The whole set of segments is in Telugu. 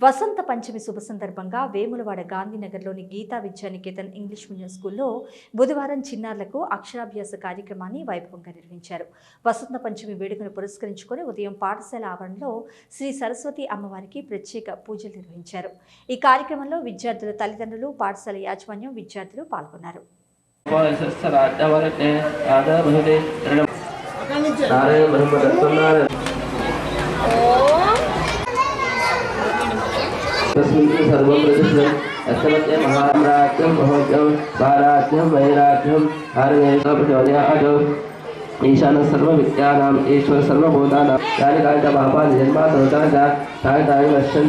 వసంత పంచమి శుభ సందర్భంగా వేములవాడ గాంధీనగర్లోని గీతా విద్యానికేతన్ ఇంగ్లీష్ మీడియం స్కూల్లో బుధవారం చిన్నారులకు అక్షరాభ్యాస కార్యక్రమాన్ని వైభవంగా నిర్వహించారు. వసంత పంచమి వేడుకను పురస్కరించుకొని ఉదయం పాఠశాల ఆవరణలో శ్రీ సరస్వతి అమ్మవారికి ప్రత్యేక పూజలు నిర్వహించారు. ఈ కార్యక్రమంలో విద్యార్థుల తల్లిదండ్రులు పాఠశాల యాజమాన్యం విద్యార్థులు పాల్గొన్నారు. నారాయణ బ్రహ్మదత్తున్నారాయణ तस्मिन् सर्वप्रतिष्ठम् अस्तवत्य महाराज्यं भोज्यं पाराज्यं वैराज्यं हरमेशप्रचोदयाज ईशान सर्वविद्यानाम्, ईश्वर सर्वभूतानां यानि कानि च पापानि जन्मा समुदाय च तानि तानि पश्यन्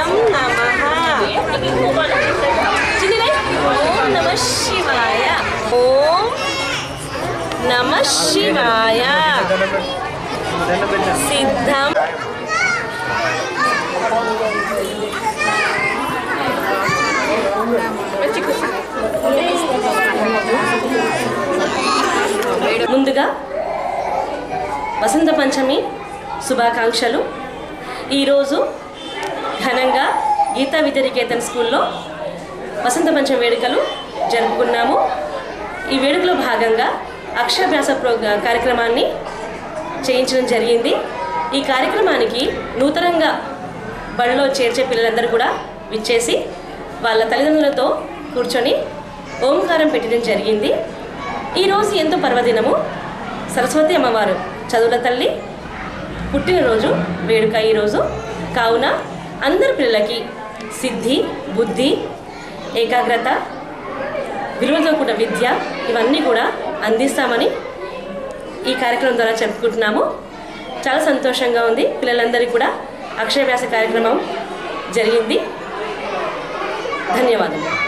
సిద్ధం నమ ఓం నమ శివాయ ఓం నమ శివాయ సిద్ధం ముందుగా వసంత పంచమి శుభాకాంక్షలు. ఈరోజు ఘనంగా గీతా విద్యానికేతన్ స్కూల్లో వసంత పంచమి వేడుకలు జరుపుకున్నాము. ఈ వేడుకలో భాగంగా అక్షరాభ్యాస ప్రోగ్రా కార్యక్రమాన్ని చేయించడం జరిగింది. ఈ కార్యక్రమానికి నూతనంగా బడిలో చేర్చే పిల్లలందరూ కూడా విచ్చేసి వాళ్ళ తల్లిదండ్రులతో కూర్చొని ఓంకారం పెట్టడం జరిగింది. ఈరోజు ఎంతో పర్వదినము. సరస్వతి అమ్మవారు చదువుల తల్లి పుట్టినరోజు వేడుక ఈరోజు. కావున అందరి పిల్లలకి సిద్ధి బుద్ధి ఏకాగ్రత విలువతో కూడిన విద్య ఇవన్నీ కూడా అందిస్తామని ఈ కార్యక్రమం ద్వారా చెప్పుకుంటున్నాము. చాలా సంతోషంగా ఉంది. పిల్లలందరికీ కూడా అక్షయభ్యాస కార్యక్రమం జరిగింది. ధన్యవాదాలు